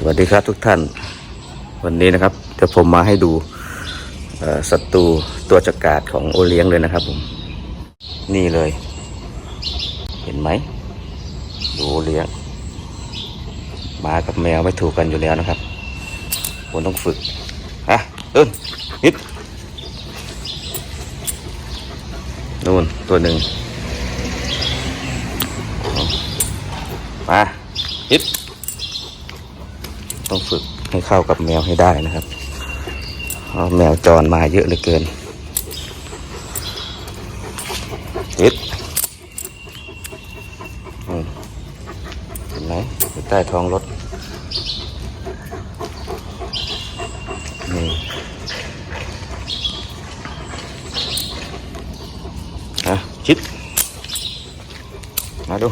สวัสดีครับทุกท่าน วันนี้นะครับเดี๋ยวผมมาให้ดูศัตรูตัวจักราดของโอเลี้ยงเลยนะครับผม นี่เลย เห็นไหมดูโอเลี้ยงหมากับแมวไม่ถูกกันอยู่แล้วนะครับผมต้องฝึกฮะเดินนิดนู่นตัวหนึ่งมานิด ต้องฝึกให้เข้ากับแมวให้ได้นะครับเพราะแมวจรมาเยอะเหลือเกินฮิตอืมเห็นไหมอยู่ใต้ท้องรถนี่อะชิดมาดู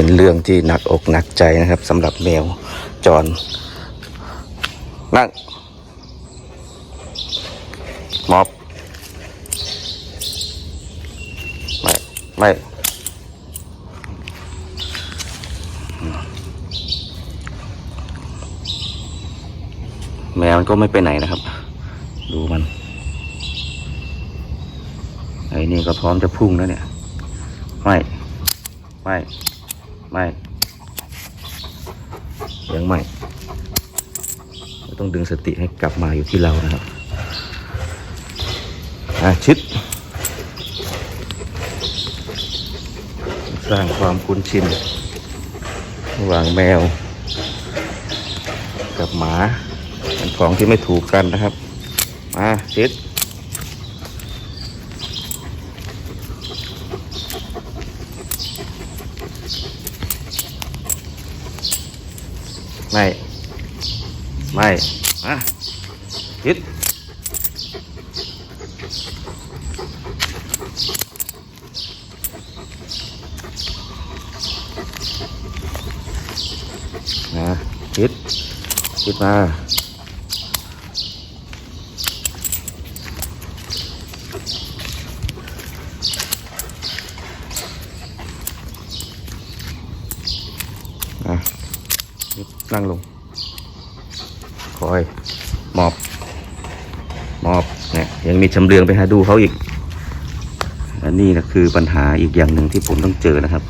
เป็นเรื่องที่หนักอกหนักใจนะครับสำหรับแมวจรนั่งมอบไม่ไม่แมวมันก็ไม่ไปไหนนะครับ ดูมัน ไอ้นี่ก็พร้อมจะพุ่งแล้วเนี่ย ไม่ ไม่ ไม่ยังไม่ต้องดึงสติให้กลับมาอยู่ที่เรานะครับอะชิด สร้างความคุ้นชินระหว่างแมว กับหมาเป็นของที่ไม่ถูกกันนะครับ มาชิด ไม่ ไม่มาชิดนะชิดชิดมา อะชิด นั่งลง คอย หมอบ หมอบ เนี่ย ยังมีชำเลืองไปหาดูเขาอีก อันนี้นะคือปัญหาอีกอย่างหนึ่งที่ผมต้องเจอนะครับ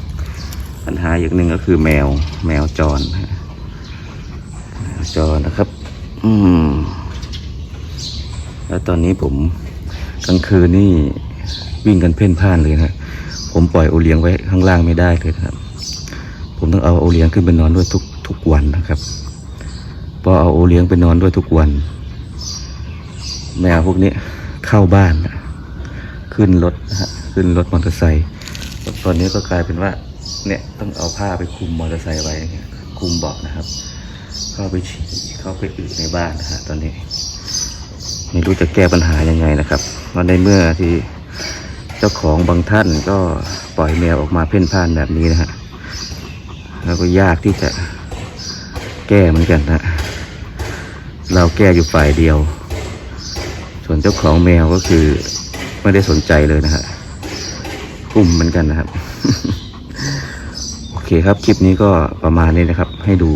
ปัญหาอีกหนึ่งก็คือแมว แมวจรแมวจรนะครับ อืม แล้วตอนนี้ผมกลางคืนนี่วิ่งกันเพ่นพ่านเลยนะผมปล่อยโอเลี้ยงไว้ข้างล่างไม่ได้เลยครับ ผมต้องเอาโอเลี้ยงขึ้นไปนอนด้วยทุก ทุกวันนะครับพอเอาโอเลี้ยงไปนอนด้วยทุกวัน แมวพวกนี้เข้าบ้าน ขึ้นรถนะฮะขึ้นรถมอเตอร์ไซค์ตอนนี้ก็กลายเป็นว่าเนี่ยต้องเอาผ้าไปคลุมมอเตอร์ไซค์ไว้คลุมเบาะนะครับ เข้าไปฉี่เข้าไปอึในบ้านนะฮะตอนนี้ไม่รู้จะแก้ปัญหายังไงนะครับว่าในเมื่อที่เจ้าของบางท่านก็ปล่อยแมวออกมาเพ่นพ่านแบบนี้นะฮะแล้วก็ยากที่จะ แก้เหมือนกันนะเราแก้อยู่ฝ่ายเดียว ส่วนเจ้าของแมวก็คือไม่ได้สนใจเลยนะฮะกุ้มเหมือนกันนะครับ โอเคครับคลิปนี้ก็ประมาณนี้นะครับ ให้ดู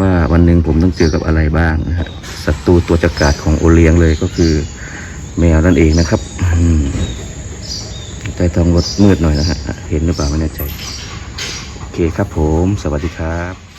ว่าวันหนึ่งผมต้องเจอกับอะไรบ้างนะฮะศัตรูตัวจักราดของโอเลี้ยงเลยก็คือ แมวนั่นเองนะครับใต้ท้องรถมืดหน่อยนะฮะเห็นหรือเปล่าไม่แน่ใจ โอเคครับผม สวัสดีครับ